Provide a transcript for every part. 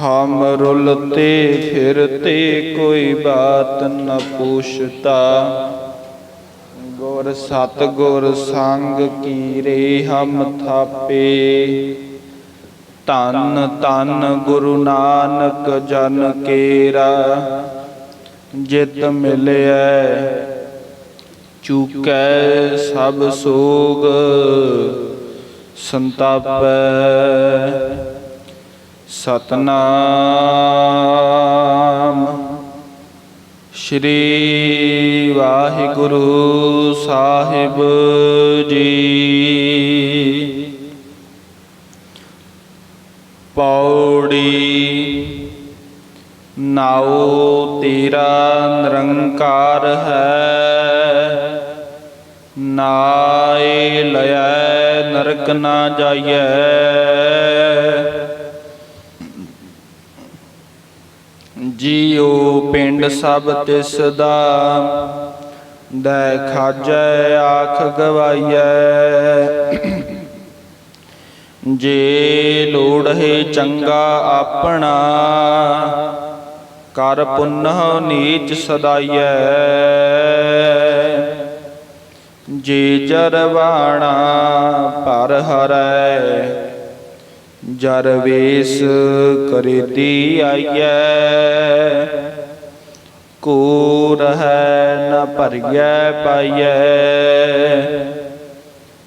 ਹਮ ਰੁਲਤੇ ਫਿਰਤੇ ਕੋਈ ਬਾਤ ਨ ਪੁੱਛਤਾ। ਗੁਰ ਸਤ ਗੁਰ ਸੰਗ ਕੀਰੇ ਹਮ ਥਾਪੇ। ਧੰਨ ਧੰਨ ਗੁਰੂ ਨਾਨਕ ਜਨ ਕੇਰਾ। ਜਿਤ ਮਿਲਿਆ ਚੁਕੈ ਸਭ ਸੋਗ। ਸੰਤਾਪੈ ਸਤਨਾਮ। ਸ਼੍ਰੀ ਵਾਹਿਗੁਰੂ ਸਾਹਿਬ ਜੀ। ਪੌੜੀ ਨਾਉ ਤੇਰਾ ਨਿਰੰਕਾਰ ਹੈ। ਨਾਏ ਲਿਐ ਨਰਕ ਨਾ ਜਾਈਐ। ਜੀਉ ਪਿੰਡ ਸਭ ਤਿਸ ਦਾ। ਦੈ ਖਾਜੈ, ਆਖ ਗਵਾਈਐ। ਜੇ ਲੋੜ ਹੈ ਚੰਗਾ ਆਪਣਾ, ਕਰ ਪੁੰਨਹ ਨੀਚ ਸਦਾਈਐ। ਜੇ ਜਰਵਾਣਾ, ਪਰ ਹਰੈ ਜਰ ਵੇਸ ਕਰੀਦੀ ਆਈਐ ਕੋ ਰਹੈ ਨ ਭਰੀਐ ਪਾਈਐ।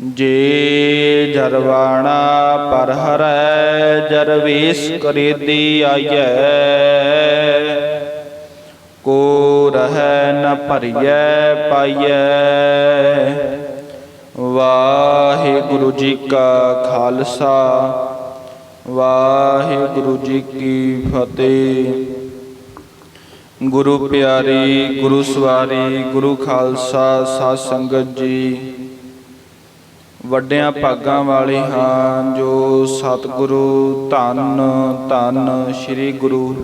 ਜੇ ਜਰਵਾਣਾ ਪਰ ਹਰੈ, ਜਰ ਵੇਸ ਕਰੀਦੀ ਆਈਐ। ਕੋ ਰਹੈ ਨ ਭਰੀਐ ਪਾਈਐ। ਵਾਹਿਗੁਰੂ ਜੀ ਕਾ ਖਾਲਸਾ ਵਾਹਿਗੁਰੂ ਜੀ ਕੀ ਫਤਿਹ। ਗੁਰੂ ਪਿਆਰੀ, ਗੁਰੂ ਸਵਾਰੀ, ਗੁਰੂ ਖਾਲਸਾ, ਸਾਧ ਸੰਗਤ ਜੀ। ਵੱਡਿਆਂ ਭਾਗਾਂ ਵਾਲੇ ਹਾਂ ਜੋ ਸਤਿਗੁਰੂ ਧੰਨ ਧੰਨ ਸ੍ਰੀ ਗੁਰੂ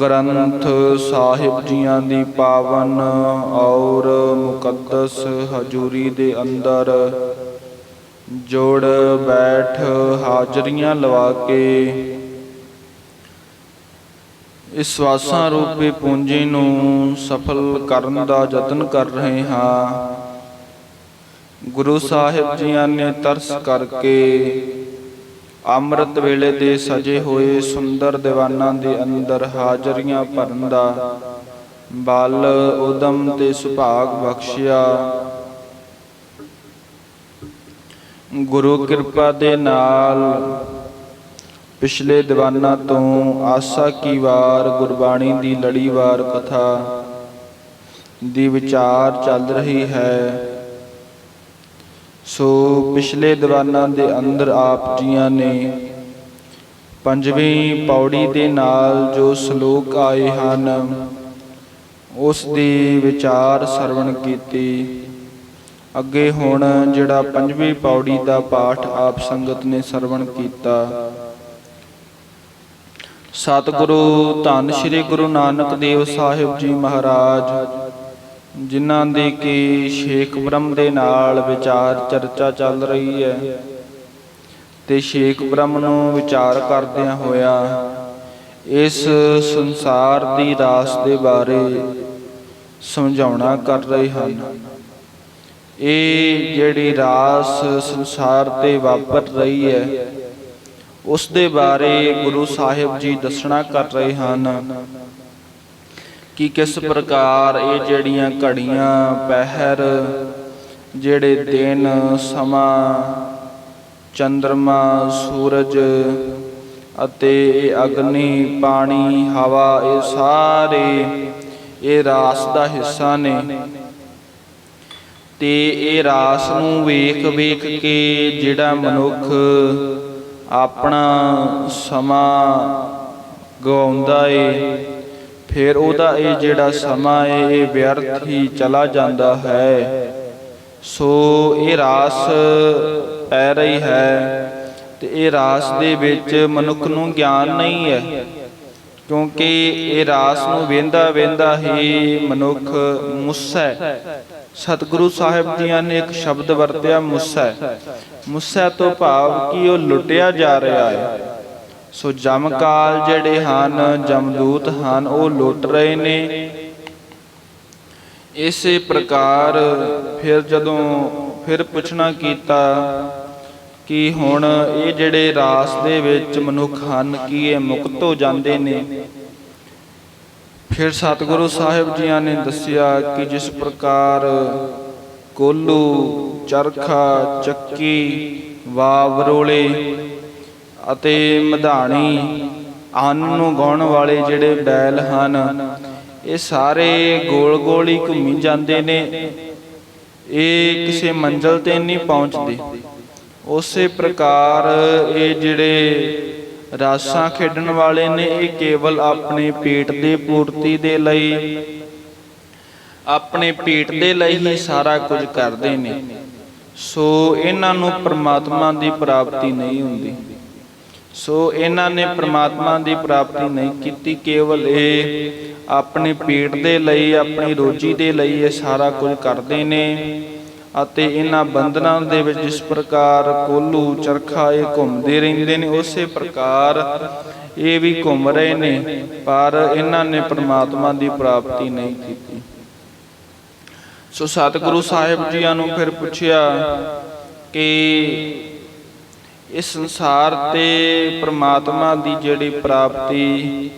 ਗ੍ਰੰਥ ਸਾਹਿਬ ਜੀਆਂ ਦੀ ਪਾਵਨ ਔਰ ਮੁਕੱਦਸ ਹਜ਼ੂਰੀ ਦੇ ਅੰਦਰ ਜੋੜ ਬੈਠ ਹਾਜ਼ਰੀਆਂ ਲਵਾ ਕੇ ਇਸ ਵਾਸਾਂ ਰੂਪੀ ਪੂੰਜੀ ਨੂੰ ਸਫਲ ਕਰਨ ਦਾ ਯਤਨ ਕਰ ਰਹੇ ਹਾਂ। ਗੁਰੂ ਸਾਹਿਬ ਜੀਆਂ ਨੇ ਤਰਸ ਕਰਕੇ ਅੰਮ੍ਰਿਤ ਵੇਲੇ ਦੇ ਸਜੇ ਹੋਏ ਸੁੰਦਰ ਦੀਵਾਨਾਂ ਦੇ ਅੰਦਰ ਹਾਜ਼ਰੀਆਂ ਭਰਨ ਦਾ ਬਲ, ਉਦਮ ਤੇ ਸੁਭਾਗ ਬਖਸ਼ਿਆ। ਗੁਰੂ ਕਿਰਪਾ ਦੇ ਨਾਲ ਪਿਛਲੇ ਦੀਵਾਨਾਂ ਤੋਂ ਆਸਾ ਕੀ ਵਾਰ, ਗੁਰਬਾਣੀ ਦੀ ਲੜੀਵਾਰ ਕਥਾ ਦੀ ਵਿਚਾਰ ਚੱਲ ਰਹੀ ਹੈ। ਸੋ ਪਿਛਲੇ ਦੀਵਾਨਾਂ ਦੇ ਅੰਦਰ ਆਪ ਜੀਆਂ ਨੇ ਪੰਜਵੀਂ ਪੌੜੀ ਦੇ ਨਾਲ ਜੋ ਸ਼ਲੋਕ ਆਏ ਹਨ, ਉਸ ਦੀ ਵਿਚਾਰ ਸਰਵਣ ਕੀਤੀ। ਅੱਗੇ ਹੁਣ ਜਿਹੜਾ ਪੰਜਵੀਂ ਪੌੜੀ ਦਾ ਪਾਠ ਆਪ ਸੰਗਤ ਨੇ ਸਰਵਣ ਕੀਤਾ। ਸਤਿਗੁਰੂ, ਧੰਨ ਸ੍ਰੀ ਗੁਰੂ ਨਾਨਕ ਦੇਵ ਸਾਹਿਬ ਜੀ ਮਹਾਰਾਜ, ਜਿਨ੍ਹਾਂ ਦੇ ਕੀ ਸ਼ੇਖ ਬ੍ਰਹਮ ਦੇ ਨਾਲ ਵਿਚਾਰ ਚਰਚਾ ਚੱਲ ਰਹੀ ਹੈ ਤੇ ਸ਼ੇਖ ਬ੍ਰਹਮ ਨੂੰ ਵਿਚਾਰ ਕਰਦਿਆਂ ਹੋਇਆ ਇਸ ਸੰਸਾਰ ਦੀ ਰਾਸ ਦੇ ਬਾਰੇ ਸਮਝਾਉਣਾ ਕਰ ਰਹੇ ਹਨ। ਇਹ ਜਿਹੜੀ ਰਾਸ ਸੰਸਾਰ ਤੇ ਵਾਪਰ ਰਹੀ ਹੈ, ਉਸ ਦੇ ਬਾਰੇ ਗੁਰੂ ਸਾਹਿਬ ਜੀ ਦੱਸਣਾ ਕਰ ਰਹੇ ਹਨ ਕਿ ਕਿਸ ਪ੍ਰਕਾਰ ਇਹ ਜਿਹੜੀਆਂ ਘੜੀਆਂ, ਪਹਿਰ, ਜਿਹੜੇ ਦਿਨ, ਸਮਾਂ ਚੰ드ਰਮਾ ਸੂਰਜ ਅਤੇ ਇਹ ਅਗਨੀ, ਪਾਣੀ, ਹਵਾ, ਇਹ ਸਾਰੇ ਇਹ ਰਾਸ ਦਾ ਹਿੱਸਾ ਨੇ। ਤੇ ਇਹ ਰਾਸ ਨੂੰ ਵੇਖ ਵੇਖ ਕੇ ਜਿਹੜਾ ਮਨੁੱਖ ਆਪਣਾ ਸਮਾਂ ਗਵਾਉਂਦਾ ਏ, ਫਿਰ ਉਹਦਾ ਇਹ ਜਿਹੜਾ ਸਮਾਂ ਏ, ਇਹ ਵਿਅਰਥ ਹੀ ਚਲਾ ਜਾਂਦਾ ਹੈ। ਸੋ ਇਹ ਰਾਸ ਪੈ ਰਹੀ ਹੈ ਤੇ ਇਹ ਰਾਸ ਦੇ ਵਿੱਚ ਮਨੁੱਖ ਨੂੰ ਗਿਆਨ ਨਹੀਂ ਹੈ, ਕਿਉਂਕਿ ਇਹ ਰਾਸ ਨੂੰ ਵੇਂਦਾ ਵੇਂਦਾ ਹੀ ਮਨੁੱਖ ਮੁੱਸੈ ਸਤਿਗੁਰੂ ਸਾਹਿਬ ਜੀਆਂ ਨੇ ਇੱਕ ਸ਼ਬਦ ਵਰਤਿਆ, ਮੁੱਸੈ। ਮੁੱਸੈ ਤੋਂ ਭਾਵ ਕਿ ਉਹ ਲੁੱਟਿਆ ਜਾ ਰਿਹਾ ਹੈ। ਸੋ ਜਮਕਾਲ ਜਿਹੜੇ ਹਨ ਜਮਦੂਤ ਹਨ, ਉਹ ਲੁੱਟ ਰਹੇ ਨੇ। ਇਸੇ ਪ੍ਰਕਾਰ ਫਿਰ ਜਦੋਂ ਫਿਰ ਪੁੱਛਣਾ ਕੀਤਾ ਕਿ ਹੁਣ ਇਹ ਜਿਹੜੇ ਰਾਸ ਦੇ ਵਿੱਚ ਮਨੁੱਖ ਹਨ, ਕੀ ਇਹ ਮੁਕਤ ਹੋ ਜਾਂਦੇ ਨੇ? ਫਿਰ ਸਤਿਗੁਰੂ ਸਾਹਿਬ ਜੀਆਂ ਨੇ ਦੱਸਿਆ ਕਿ ਜਿਸ ਪ੍ਰਕਾਰ ਕੋਲੂ, ਚਰਖਾ, ਚੱਕੀ, ਵਾਵਰੋਲੇ ਅਤੇ ਮਧਾਣੀ ਅੰਨ ਨੂੰ ਗਾਉਣ ਵਾਲੇ ਜਿਹੜੇ ਬੈਲ ਹਨ, ਇਹ ਸਾਰੇ ਗੋਲ ਗੋਲ ਹੀ ਘੁੰਮੀ ਜਾਂਦੇ ਨੇ। ਇਹ ਕਿਸੇ ਮੰਜ਼ਲ ਤੇ ਨਹੀਂ ਪਹੁੰਚਦੇ। ਉਸੇ ਪ੍ਰਕਾਰ ਇਹ ਜਿਹੜੇ ਰਾਸਾਂ ਖੇਡਣ ਵਾਲੇ ਨੇ ਇਹ ਕੇਵਲ ਆਪਣੇ ਪੇਟ ਦੀ ਪੂਰਤੀ ਦੇ ਲਈ, ਆਪਣੇ ਪੇਟ ਦੇ ਲਈ ਹੀ ਸਾਰਾ ਕੁਝ ਕਰਦੇ ਨੇ। ਸੋ ਇਹਨਾਂ ਨੂੰ ਪ੍ਰਮਾਤਮਾ ਦੀ ਪ੍ਰਾਪਤੀ ਨਹੀਂ ਹੁੰਦੀ। ਸੋ ਇਹਨਾਂ ਨੇ ਪ੍ਰਮਾਤਮਾ ਦੀ ਪ੍ਰਾਪਤੀ ਨਹੀਂ ਕੀਤੀ, ਕੇਵਲ ਇਹ ਆਪਣੇ ਪੇਟ ਦੇ ਲਈ, ਆਪਣੀ ਰੋਜੀ ਦੇ ਲਈ ਇਹ ਸਾਰਾ ਕੁਝ ਕਰਦੇ ਨੇ। ਅਤੇ ਇਹਨਾਂ ਬੰਧਨਾਂ ਦੇ ਵਿੱਚ ਜਿਸ ਪ੍ਰਕਾਰ ਕੋਲੂ, ਚਰਖਾ ਇਹ ਘੁੰਮਦੇ ਰਹਿੰਦੇ ਨੇ, ਉਸੇ ਪ੍ਰਕਾਰ ਇਹ ਵੀ ਘੁੰਮ ਰਹੇ ਨੇ, ਪਰ ਇਹਨਾਂ ਨੇ ਪ੍ਰਮਾਤਮਾ ਦੀ ਪ੍ਰਾਪਤੀ ਨਹੀਂ ਕੀਤੀ। ਸੋ ਸਤਿਗੁਰੂ ਸਾਹਿਬ ਜੀਆਂ ਨੂੰ ਫਿਰ ਪੁੱਛਿਆ ਕਿ ਇਸ ਸੰਸਾਰ ਤੇ ਪ੍ਰਮਾਤਮਾ ਦੀ ਜਿਹੜੀ ਪ੍ਰਾਪਤੀ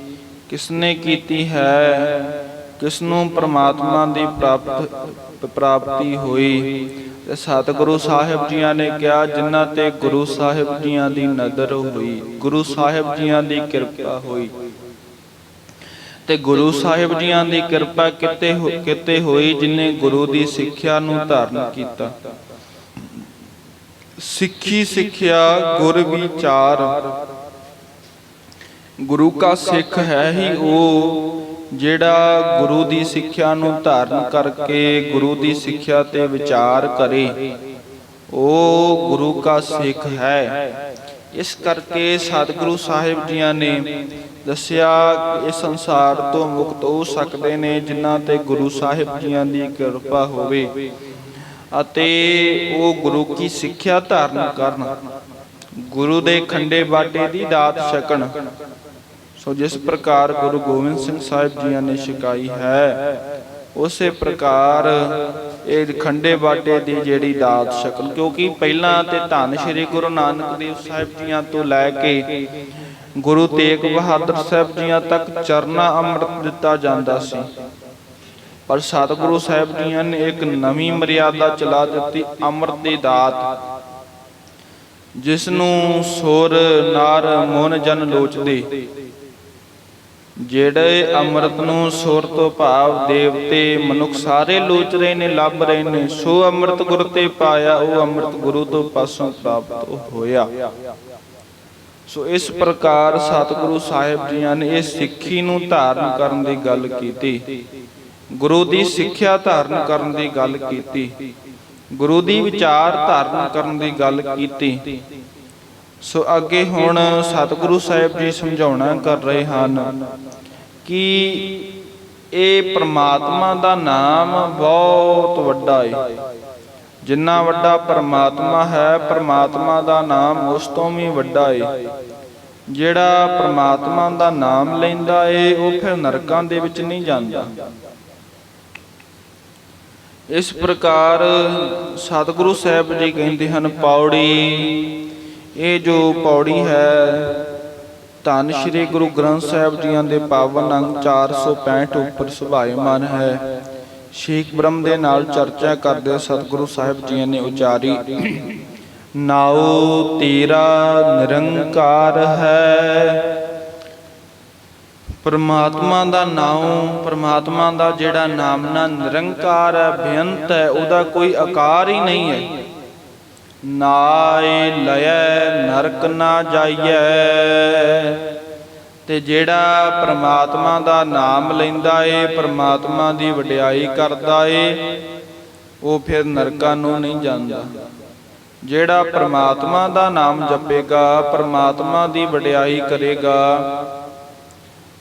ਕਿਸਨੇ ਕੀਤੀ ਹੈ ਕਿਸ ਨੂੰ ਪ੍ਰਮਾਤਮਾ ਦੀ ਪ੍ਰਾਪਤ ਪ੍ਰਾਪਤੀ ਹੋਈ। ਤੇ ਸਤਿਗੁਰੂ ਸਾਹਿਬ ਜੀਆਂ ਨੇ ਕਿਹਾ, ਜਿਨ੍ਹਾਂ ਤੇ ਗੁਰੂ ਸਾਹਿਬ ਜੀਆਂ ਦੀ ਨਜ਼ਰ ਹੋਈ, ਗੁਰੂ ਸਾਹਿਬ ਜੀਆਂ ਦੀ ਕਿਰਪਾ ਹੋਈ। ਤੇ ਗੁਰੂ ਸਾਹਿਬ ਜੀਆਂ ਦੀ ਕਿਰਪਾ ਕਿਤੇ ਕਿਤੇ ਹੋਈ, ਜਿਨੇ ਗੁਰੂ ਦੀ ਸਿੱਖਿਆ ਨੂੰ ਧਾਰਨ ਕੀਤਾ। ਸਿੱਖੀ ਸਿੱਖਿਆ ਗੁਰ ਵਿਚਾਰ। ਗੁਰੂ ਕਾ ਸਿੱਖ ਹੈ ਹੀ ਉਹ ਜਿਹੜਾ ਗੁਰੂ ਦੀ ਸਿੱਖਿਆ ਨੂੰ ਧਾਰਨ ਕਰਕੇ ਗੁਰੂ ਦੀ ਸਿੱਖਿਆ ਤੇ ਵਿਚਾਰ ਕਰੇ, ਉਹ ਗੁਰੂ ਕਾ ਸਿੱਖ ਹੈ। ਇਸ ਕਰਕੇ ਸਤਿਗੁਰੂ ਸਾਹਿਬ ਜੀਆਂ ਨੇ ਦੱਸਿਆ ਇਹ ਸੰਸਾਰ ਤੋਂ ਮੁਕਤ ਹੋ ਸਕਦੇ ਨੇ ਜਿਨ੍ਹਾਂ ਤੇ ਗੁਰੂ ਸਾਹਿਬ ਜੀਆਂ ਦੀ ਕਿਰਪਾ ਹੋਵੇ ਅਤੇ ਉਹ ਗੁਰੂ ਕੀ ਸਿੱਖਿਆ ਧਾਰਨ ਕਰਨ, ਗੁਰੂ ਦੇ ਖੰਡੇ ਬਾਟੇ ਦੀ ਦਾਤ ਛਕਣ। ਸੋ ਜਿਸ ਪ੍ਰਕਾਰ ਗੁਰੂ ਗੋਬਿੰਦ ਸਿੰਘ ਸਾਹਿਬ ਜੀਆਂ ਨੇ ਛਕਾਈ ਹੈ, ਉਸੇ ਪ੍ਰਕਾਰ ਇਹ ਖੰਡੇ ਬਾਟੇ ਦੀ ਜਿਹੜੀ ਦਾਤ ਛਕਣ ਕਿਉਂਕਿ ਪਹਿਲਾਂ ਤੇ ਧੰਨ ਸ਼੍ਰੀ ਗੁਰੂ ਨਾਨਕ ਦੇਵ ਸਾਹਿਬ ਜੀਆਂ ਤੋਂ ਲੈ ਕੇ ਗੁਰੂ ਤੇਗ ਬਹਾਦਰ ਸਾਹਿਬ ਜੀਆਂ ਤੱਕ ਚਰਨਾ ਅੰਮ੍ਰਿਤ ਦਿੱਤਾ ਜਾਂਦਾ ਸੀ। ਪਰ ਸਤਿਗੁਰੂ ਸਾਹਿਬ ਜੀਆਂ ਨੇ ਇੱਕ ਨਵੀਂ ਮਰਿਆਦਾ ਚਲਾ ਦਿੱਤੀ, ਅੰਮ੍ਰਿਤ ਦੀ ਦਾਤ ਜਿਸ ਨੂੰ ਸੁਰ ਨਾਰ ਮੋਨ ਜਨ ਲੋਚਦੇ। ਜਿਹੜੇ ਅੰਮ੍ਰਿਤ ਨੂੰ ਸੁਰ ਤੋਂ ਭਾਵ ਦੇਵਤੇ ਮਨੁੱਖ ਸਾਰੇ ਲੋਚ ਰਹੇ ਨੇ, ਲੱਭ ਰਹੇ ਨੇ, ਸੋ ਅੰਮ੍ਰਿਤ ਗੁਰ ਤੇ ਪਾਇਆ, ਉਹ ਅੰਮ੍ਰਿਤ ਗੁਰੂ ਤੋਂ ਪਾਸੋਂ ਪ੍ਰਾਪਤ ਹੋਇਆ। ਸੋ ਇਸ ਪ੍ਰਕਾਰ ਸਤਿਗੁਰੂ ਸਾਹਿਬ ਜੀਆਂ ਨੇ ਇਹ ਸਿੱਖੀ ਨੂੰ ਧਾਰਨ ਕਰਨ ਦੀ ਗੱਲ ਕੀਤੀ। ਗੁਰੂ ਦੀ ਸਿੱਖਿਆ ਧਾਰਨ ਕਰਨ ਦੀ ਗੱਲ ਕੀਤੀ। ਗੁਰੂ ਦੀ ਵਿਚਾਰ ਧਾਰਨ ਕਰਨ ਦੀ ਗੱਲ ਕੀਤੀ। ਸੋ ਅੱਗੇ ਹੁਣ ਸਤਿਗੁਰੂ ਸਾਹਿਬ ਜੀ ਸਮਝਾਉਣਾ ਕਰ ਰਹੇ ਹਨ ਕਿ ਇਹ ਪ੍ਰਮਾਤਮਾ ਦਾ ਨਾਮ ਬਹੁਤ ਵੱਡਾ ਹੈ ਜਿੰਨਾ ਵੱਡਾ ਪ੍ਰਮਾਤਮਾ ਹੈ, ਪ੍ਰਮਾਤਮਾ ਦਾ ਨਾਮ ਉਸ ਤੋਂ ਵੀ ਵੱਡਾ ਹੈ ਜਿਹੜਾ ਪ੍ਰਮਾਤਮਾ ਦਾ ਨਾਮ ਲੈਂਦਾ ਏ, ਉਹ ਫਿਰ ਨਰਕਾਂ ਦੇ ਵਿੱਚ ਨਹੀਂ ਜਾਂਦਾ। ਇਸ ਪ੍ਰਕਾਰ ਸਤਿਗੁਰੂ ਸਾਹਿਬ ਜੀ ਕਹਿੰਦੇ ਹਨ, ਪੌੜੀ ਇਹ ਜੋ ਪੌੜੀ ਹੈ, ਧੰਨ ਸ਼੍ਰੀ ਗੁਰੂ ਗ੍ਰੰਥ ਸਾਹਿਬ ਜੀਆਂ ਦੇ ਪਾਵਨ ਅੰਗ 465 ਉੱਪਰ ਸੁਭਾਇਮਾਨ ਹੈ। ਸ਼ੇਖ ਬ੍ਰਹਮ ਦੇ ਨਾਲ ਚਰਚਾ ਕਰਦੇ ਸਤਿਗੁਰੂ ਸਾਹਿਬ ਜੀਆਂ ਨੇ ਉਚਾਰੀ, ਨਾਉ ਤੇਰਾ ਨਿਰੰਕਾਰ ਹੈ। ਪਰਮਾਤਮਾ ਦਾ ਨਾਮ ਪਰਮਾਤਮਾ ਦਾ ਜਿਹੜਾ ਨਾਮ ਨਾ ਨਿਰੰਕਾਰ ਹੈ, ਬੇਅੰਤ ਹੈ, ਉਹਦਾ ਕੋਈ ਆਕਾਰ ਹੀ ਨਹੀਂ ਹੈ। ਨਾਏ ਲਇਐ ਨਰਕ ਨਾ ਜਾਈਐ। ਤੇ ਜਿਹੜਾ ਪ੍ਰਮਾਤਮਾ ਦਾ ਨਾਮ ਲੈਂਦਾ ਏ, ਪ੍ਰਮਾਤਮਾ ਦੀ ਵਡਿਆਈ ਕਰਦਾ ਏ, ਉਹ ਫਿਰ ਨਰਕਾਂ ਨੂੰ ਨਹੀਂ ਜਾਂਦਾ। ਜਿਹੜਾ ਪ੍ਰਮਾਤਮਾ ਦਾ ਨਾਮ ਜਪੇਗਾ, ਪ੍ਰਮਾਤਮਾ ਦੀ ਵਡਿਆਈ ਕਰੇਗਾ,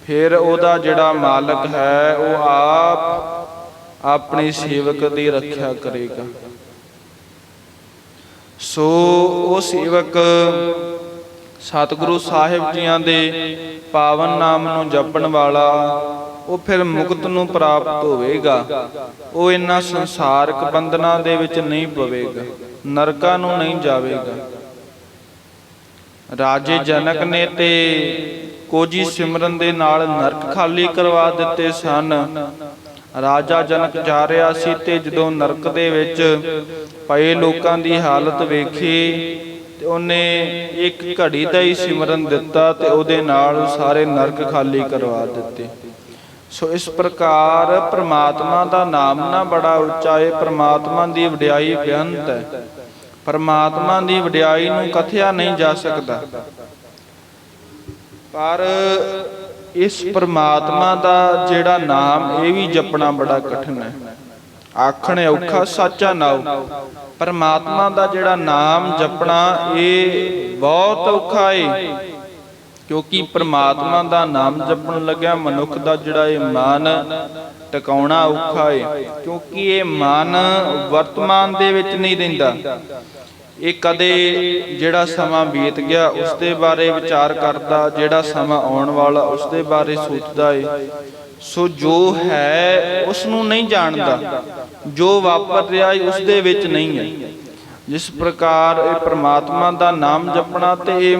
ਫਿਰ ਉਹਦਾ ਜਿਹੜਾ ਮਾਲਕ ਹੈ, ਉਹ ਆਪ ਆਪਣੀ ਸੇਵਕ ਦੀ ਰੱਖਿਆ ਕਰੇਗਾ। ਸੋ ਉਹ ਸੇਵਕ ਸਤਿਗੁਰੂ ਸਾਹਿਬ ਜੀਆਂ ਦੇ ਪਾਵਨ ਨਾਮ ਨੂੰ ਜਪਣ ਵਾਲਾ, ਉਹ ਫਿਰ ਮੁਕਤ ਨੂੰ ਪ੍ਰਾਪਤ ਹੋਵੇਗਾ। ਉਹ ਇਨ੍ਹਾਂ ਸੰਸਾਰਕ ਬੰਧਨਾਂ ਦੇ ਵਿੱਚ ਨਹੀਂ ਪਵੇਗਾ, ਨਰਕਾਂ ਨੂੰ ਨਹੀਂ ਜਾਵੇਗਾ। ਰਾਜੇ ਜਨਕ ਨੇ ਤੇ ਕੋਜੀ ਸਿਮਰਨ ਦੇ ਨਾਲ ਨਰਕ ਖਾਲੀ ਕਰਵਾ ਦਿੱਤੇ ਸਨ। ਰਾਜਾ ਜਨਕ ਜਾ ਰਿਹਾ ਸੀ ਤੇ ਜਦੋਂ ਨਰਕ ਦੇ ਵਿੱਚ ਪਏ ਲੋਕਾਂ ਦੀ ਹਾਲਤ ਵੇਖੀ ਤੇ ਉਹਨੇ ਇੱਕ ਘੜੀ ਦਾ ਹੀ ਸਿਮਰਨ ਦਿੱਤਾ ਤੇ ਉਹਦੇ ਨਾਲ ਸਾਰੇ ਨਰਕ ਖਾਲੀ ਕਰਵਾ ਦਿੱਤੇ। ਸੋ ਇਸ ਪ੍ਰਕਾਰ ਪ੍ਰਮਾਤਮਾ ਦਾ ਨਾਮ ਨਾ ਬੜਾ ਉੱਚਾ ਹੈ ਪ੍ਰਮਾਤਮਾ ਦੀ ਵਡਿਆਈ ਬੇਅੰਤ ਹੈ। ਪਰਮਾਤਮਾ ਦੀ ਵਡਿਆਈ ਨੂੰ ਕਥਿਆ ਨਹੀਂ ਜਾ ਸਕਦਾ। ਪਰ ਇਸ ਪਰਮਾਤਮਾ ਦਾ ਜਿਹੜਾ ਨਾਮ, ਇਹ ਵੀ ਜਪਣਾ ਬੜਾ ਕਠਿਨ ਹੈ। ਆਖਣ ਔਖਾ ਸਾਚਾ ਨਾਉ ਪਰਮਾਤਮਾ ਦਾ ਜਿਹੜਾ ਨਾਮ ਜਪਣਾ, ਇਹ ਬਹੁਤ ਔਖਾ ਹੈ ਕਿਉਂਕਿ ਪ੍ਰਮਾਤਮਾ ਦਾ ਨਾਮ ਜਪਣ ਲੱਗਿਆ, ਮਨੁੱਖ ਦਾ ਜਿਹੜਾ ਇਹ ਮਨ ਟਿਕਾਉਣਾ ਔਖਾ ਹੈ ਕਿਉਂਕਿ ਇਹ ਮਨ ਵਰਤਮਾਨ ਦੇ ਵਿੱਚ ਨਹੀਂ ਰਹਿੰਦਾ। ਇਹ ਕਦੇ ਜਿਹੜਾ ਸਮਾਂ ਬੀਤ ਗਿਆ, ਉਸ ਦੇ ਬਾਰੇ ਵਿਚਾਰ ਕਰਦਾ, ਜਿਹੜਾ ਸਮਾਂ ਆਉਣ ਵਾਲਾ, ਉਸ ਦੇ ਬਾਰੇ ਸੋਚਦਾ ਏ। ਸੋ ਜੋ ਹੈ, ਉਸ ਨੂੰ ਨਹੀਂ ਜਾਣਦਾ। ਜੋ ਵਾਪਰ ਰਿਹਾ ਏ, ਉਸ ਦੇ ਵਿੱਚ ਨਹੀਂ ਹੈ। ਜਿਸ ਪ੍ਰਕਾਰ ਇਹ ਪ੍ਰਮਾਤਮਾ ਦਾ ਨਾਮ ਜਪਣਾ ਤੇ ਇਹ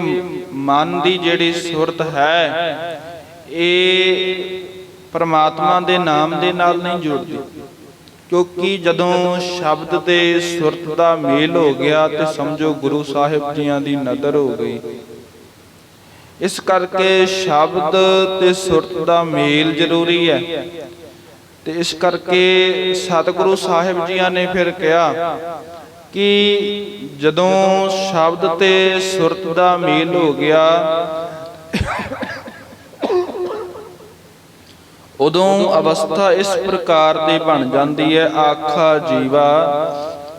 ਮਨ ਦੀ ਜਿਹੜੀ ਸੁਰਤ ਹੈ, ਇਹ ਪ੍ਰਮਾਤਮਾ ਦੇ ਨਾਮ ਦੇ ਨਾਲ ਨਹੀਂ ਜੁੜਦੀ। ਕਿਉਂਕਿ ਜਦੋਂ ਸ਼ਬਦ ਤੇ ਸੁਰਤ ਦਾ ਮੇਲ ਹੋ ਗਿਆ ਤੇ ਸਮਝੋ ਗੁਰੂ ਸਾਹਿਬ ਜੀਆਂ ਦੀ ਨਦਰ ਹੋ ਗਈ। ਇਸ ਕਰਕੇ ਸ਼ਬਦ ਤੇ ਸੁਰਤ ਦਾ ਮੇਲ ਜ਼ਰੂਰੀ ਹੈ। ਤੇ ਇਸ ਕਰਕੇ ਸਤਿਗੁਰੂ ਸਾਹਿਬ ਜੀਆਂ ਨੇ ਫਿਰ ਕਿਹਾ ਕਿ ਜਦੋਂ ਸ਼ਬਦ ਤੇ ਸੁਰਤ ਦਾ ਮੇਲ ਹੋ ਗਿਆ ਉਦੋਂ ਅਵਸਥਾ ਇਸ ਪ੍ਰਕਾਰ ਦੀ ਬਣ ਜਾਂਦੀ ਹੈ ਆਖਾ ਜੀਵਾ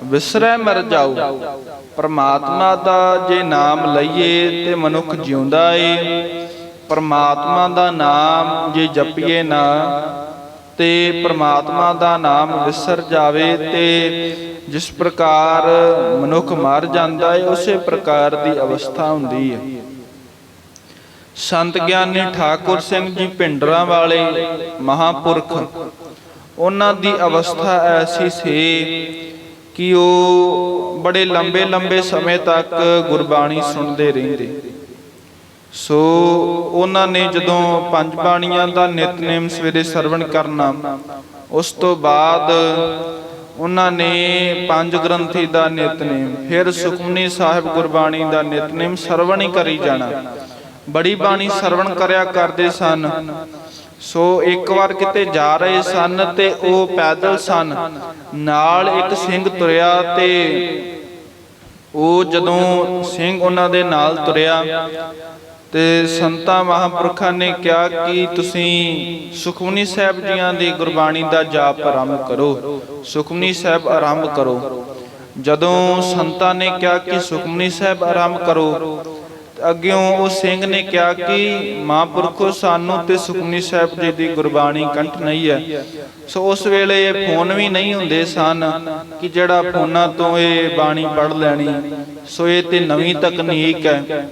ਵਿਸਰੈ ਮਰ ਜਾਓ ਪਰਮਾਤਮਾ ਦਾ ਜੇ ਨਾਮ ਲਈਏ ਤੇ ਮਨੁੱਖ ਜਿਉਂਦਾ ਏ। ਪਰਮਾਤਮਾ ਦਾ ਨਾਮ ਜੇ ਜਪੀਏ ਨਾ ਤੇ ਪਰਮਾਤਮਾ ਦਾ ਨਾਮ ਵਿਸਰ ਜਾਵੇ ਤੇ ਜਿਸ ਪ੍ਰਕਾਰ ਮਨੁੱਖ ਮਰ ਜਾਂਦਾ ਏ ਉਸੇ ਪ੍ਰਕਾਰ ਦੀ ਅਵਸਥਾ ਹੁੰਦੀ ਹੈ ਸੰਤ ਗਿਆਨੀ ਠਾਕੁਰ ਸਿੰਘ ਜੀ ਪਿੰਡਰਾਂ ਵਾਲੇ ਮਹਾਪੁਰਖ, ਉਹਨਾਂ ਦੀ ਅਵਸਥਾ ਐਸੀ ਸੀ ਕਿ ਉਹ ਬੜੇ ਲੰਬੇ ਲੰਬੇ ਸਮੇਂ ਤੱਕ ਗੁਰਬਾਣੀ ਸੁਣਦੇ ਰਹਿੰਦੇ। ਸੋ ਉਹਨਾਂ ਨੇ ਜਦੋਂ ਪੰਜ ਬਾਣੀਆਂ ਦਾ ਨਿਤਨੇਮ ਸਵੇਰੇ ਸਰਵਣ ਕਰਨਾ, ਉਸ ਤੋਂ ਬਾਅਦ ਉਹਨਾਂ ਨੇ ਪੰਜ ਗ੍ਰੰਥੀ ਦਾ ਨਿਤਨੇਮ, ਫਿਰ ਸੁਖਮਨੀ ਸਾਹਿਬ ਗੁਰਬਾਣੀ ਦਾ ਨਿਤਨੇਮ ਸਰਵਣ ਹੀ ਕਰੀ ਜਾਣਾ। ਬੜੀ ਬਾਣੀ ਸਰਵਣ ਕਰਿਆ ਕਰਦੇ ਸਨ। ਸੋ ਇੱਕ ਵਾਰ ਕਿਤੇ ਜਾ ਰਹੇ ਸਨ ਤੇ ਉਹ ਪੈਦਲ ਸਨ। ਨਾਲ ਇੱਕ ਸਿੰਘ ਤੁਰਿਆ ਤੇ ਉਹ ਜਦੋਂ ਸਿੰਘ ਉਹਨਾਂ ਦੇ ਨਾਲ ਤੁਰਿਆ ਤੇ ਸੰਤਾਂ ਮਹਾਪੁਰਖਾਂ ਨੇ ਕਿਹਾ ਕਿ ਤੁਸੀਂ ਸੁਖਮਨੀ ਸਾਹਿਬ ਜੀਆਂ ਦੀ ਗੁਰਬਾਣੀ ਦਾ ਜਾਪ ਆਰੰਭ ਕਰੋ। ਸੁਖਮਨੀ ਸਾਹਿਬ ਆਰੰਭ ਕਰੋ। ਜਦੋਂ ਸੰਤਾਂ ਨੇ ਕਿਹਾ ਕਿ ਸੁਖਮਨੀ ਸਾਹਿਬ ਆਰੰਭ ਕਰੋ ਅੱਗਿਓਂ ਉਹ ਸਿੰਘ ਨੇ ਕਿਹਾ ਕਿ ਮਹਾਂਪੁਰਖੋ, ਸਾਨੂੰ ਤੇ ਸੁਖਮਨੀ ਸਾਹਿਬ ਜੀ ਦੀ ਗੁਰਬਾਣੀ ਕੰਠ ਨਹੀਂ ਹੈ। ਸੋ ਉਸ ਵੇਲੇ ਇਹ ਫੋਨ ਵੀ ਨਹੀਂ ਹੁੰਦੇ ਸਨ ਕਿ ਜਿਹੜਾ ਫੋਨਾਂ ਤੋਂ ਇਹ ਬਾਣੀ ਪੜ ਲੈਣੀ। ਸੋ ਇਹ ਤੇ ਨਵੀਂ ਤਕਨੀਕ ਹੈ।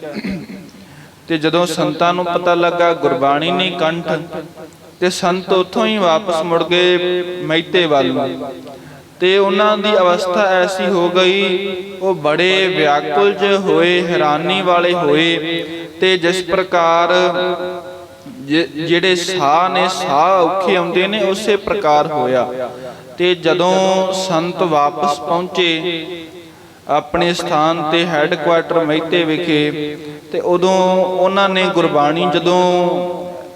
ਤੇ ਜਦੋਂ ਸੰਤਾਂ ਨੂੰ ਪਤਾ ਲੱਗਾ ਗੁਰਬਾਣੀ ਨਹੀਂ ਕੰਠ, ਤੇ ਸੰਤ ਉੱਥੋਂ ਹੀ ਵਾਪਸ ਮੁੜ ਗਏ ਮਹਿਤੇ ਵੱਲ। ਨੂੰ ਤੇ ਉਹਨਾਂ ਦੀ ਅਵਸਥਾ ਐਸੀ ਹੋ ਗਈ, ਉਹ ਬੜੇ ਵਿਆਕੁਲ ਜ ਹੋਏ, ਹੈਰਾਨੀ ਵਾਲੇ ਹੋਏ ਤੇ ਜਿਸ ਪ੍ਰਕਾਰ ਜਿਹੜੇ ਸਾਹ ਨੇ, ਸਾਹ ਔਖੇ ਆਉਂਦੇ ਨੇ, ਉਸੇ ਪ੍ਰਕਾਰ ਹੋਇਆ। ਤੇ ਜਦੋਂ ਸੰਤ ਵਾਪਸ ਪਹੁੰਚੇ, ਆਪਣੇ ਸਥਾਨ ਤੇ ਹੈੱਡਕੁਆਟਰ ਮਹਿਤੇ ਵਿਖੇ, ਤੇ ਉਦੋਂ ਉਹਨਾਂ ਨੇ ਗੁਰਬਾਣੀ ਜਦੋਂ